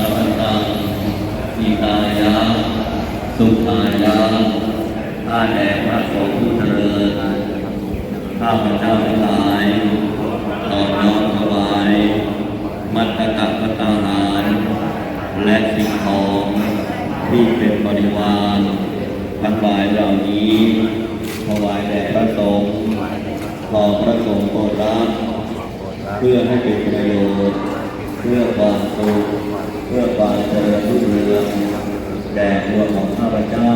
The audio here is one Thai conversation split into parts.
ภวันตังอิตายะสุขายะข้าแด่พระสงฆ์ผู้เจริญข้าพเจ้าทั้งหลายขอน้อมถวาย มัตตกะปตาหาร และสิ่งของที่เป็นบริวารทั้งหลายเหล่านี้ถวายแด่พระสงฆ์ขอพระสงฆ์โปรดรับเพื่อให้เป็นประโยชน์ เพื่อความสุขเพื่อความเจริญรุ่งเรืองแด่ตัวของข้าพเจ้า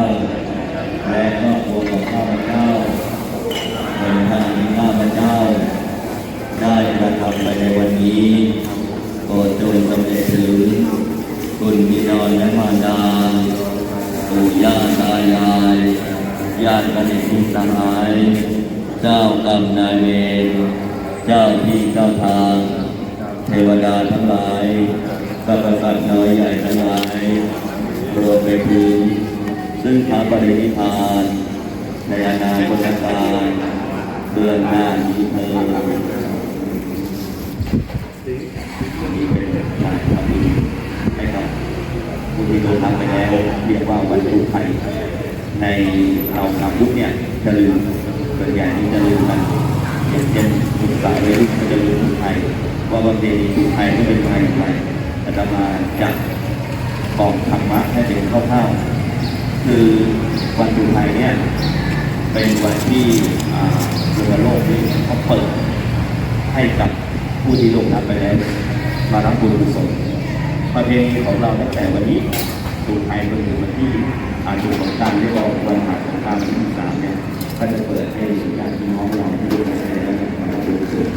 และครอบครัวของข้าพเจ้าในทางที่ข้าพเจ้า ได้กระทำไปในวันนี้โปรดจงสำเร็จถึงคุณบิดาและมารดาปู่ย่าตายายญาติกันมิตรสหาย เจ้ากรรมนายเวรเจ้าที่เจ้าทาง เทวดาทั้งหลายสัพพสัตว์น้อยใหญ่ทั้งหลายรวมไปถึงซึ่งพระปรินิพาน ในอนาคตการเดือนหน้านี้เธอนี้เป็นการทำดีให้กับผู้ที่ลงทางไปแล้วเรียกว่าวันทุกข์ไทยในเรานำยุคเนี่ยจะลืมส่วนใหญ่ที่จะลืมกันอย่างเช่นมุสายวัยรุ่นก็จะลืมท ว่าวันดย์ทุกไทยไม่เป็นไทยไทยอาตมาจัดกองธรรมะให้เป็นคร่าวๆคือวันทุกไทยเนี่ยเป็นวันที่เรือโลกที่เขาเปิดให้กับผู้ที่ลงน้ำไปแล้วมารับบุญกุศลประเพณีของเราตั้งแต่วันนี้สู่ไทยจนถึงวันที่อาจุของการเรียกว่าวันหาสงกานต์วันที่สามเนี่ยก็จะเปิดให้ญาติพี่น้องเราที่ลงไปแลวมารับบุญกุศล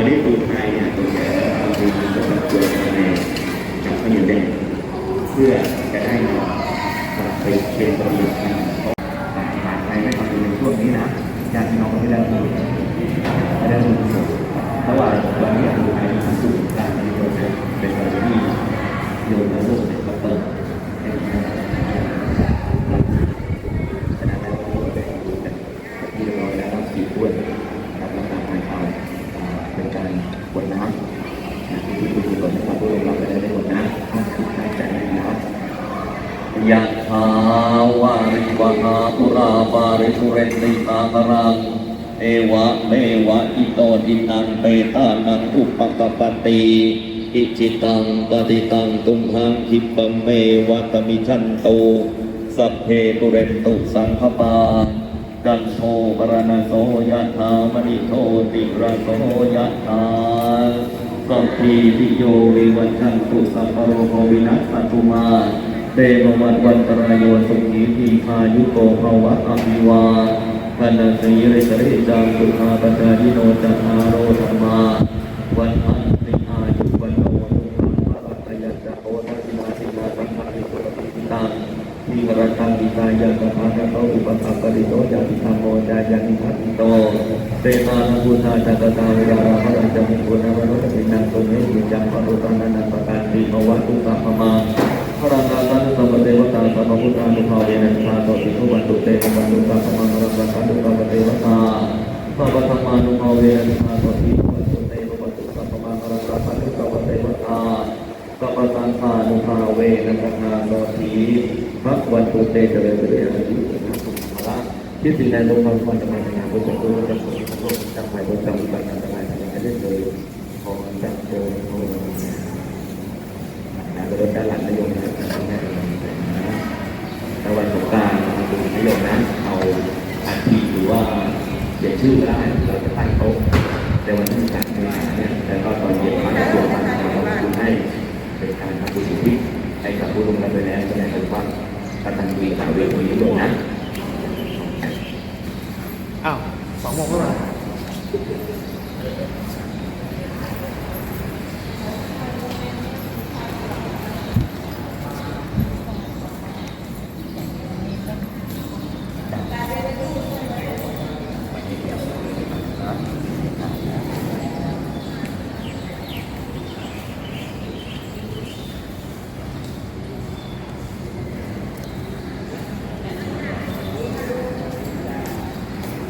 วันนี้ตูไทยเนี่ยตัวแทนเราเป็นคนรับเกิดในจากระยุแดงเพื่อจะได้มาเป็นเป็นประโยชน์นะครับหากใครไม่ทำในช่วงนี้นะญาติพี่น้องก็ไม่ได้บุญไม่ได้บุญสดเพราะว่าวันนี้คือใครมีความสุขการมีโยมเป็นวันที่โยมและโลกเนี่ยก็เปิดในฉะนั้นแล้วก็เป็นที่เรียบร้อยแล้วสี่ถ้วยนะครับแล้วการทานข้าวอ่า เป็นการกวดน้ำที่ที่คุณกดนะครับด้วยเราจะได้กวดน้ำต้องคิดใจนะครับยะถาวาริวหาปุราปาริปุเรนติสาครังเอวะเมวะอิโตทินังเปตานังอุปกปปติอิจิตังปฏิตังตุมหังคิปเมวะตมิชันโตสัพเพปุเรนตุสังคปากันโทปรณโส ยะธามณิโทติระโสยะธาสัพพีติโยวิวัชันตุสัพพโรโควินัสสตุมาเตมวันวันตรายโยสุขีทีพายุโกภวะอภิวาพันสีริสริจังสุขาปจายิโนจัตตารโรธรรมาวันอันติอายุวันโนสุขังวะรัตยัจจะโอทัสิมาสิมาสัมภาริสุรปิตังมี วรตังวิกายะสัมภาระโตอุปสัพปริโตยาติธรรมโมจายานิทัติโตเตมานุบุญาจัตตาวิราภรังจะมิปุณวโรตินังตุเมหิจังปะรุตังนันปะการติภวะตุสัพพมาพระราชาสัมเทวตาสัมพุทธานุภาเวนัสสาโตติทุวันตุเตภวันตุสัพพมังรังสันตุสัมเทวตาพระปฐมานุภาเวนัสสาโตติทุวันตุเตภวันตุสัพพมังรังสันตุสัมปเทวตา กัปตังพานุภาเวนะพนาโนทีพระวันตุเตเจริญเจริญอายุนะสุขภาระที่สิ่งใดลงมาวันจะมาในงานบุญจะบุญจะบุญจะบุญจะไปบุญจะบุญจะบุญจะไปจะได้เลยขอจับเจอขอนะเราด้านหลังนโยมนะแม่นะแต่วันสงการเราดูนโยมนะเอาอัฐิหรือว่าเขียนชื่อก็ได้เราจะตั้งโต๊ะในวันที่การงานเนี่ยแล้วก็ตอนเย็นมาตัวมันเราคุณให้ เป็นการทำบุญชีวิตให้กับผู้ลงรับไปแล้วแสดงถึงว่ากตัญญูกตเวทีด้วยนะอ้าวสองโมงแล้ว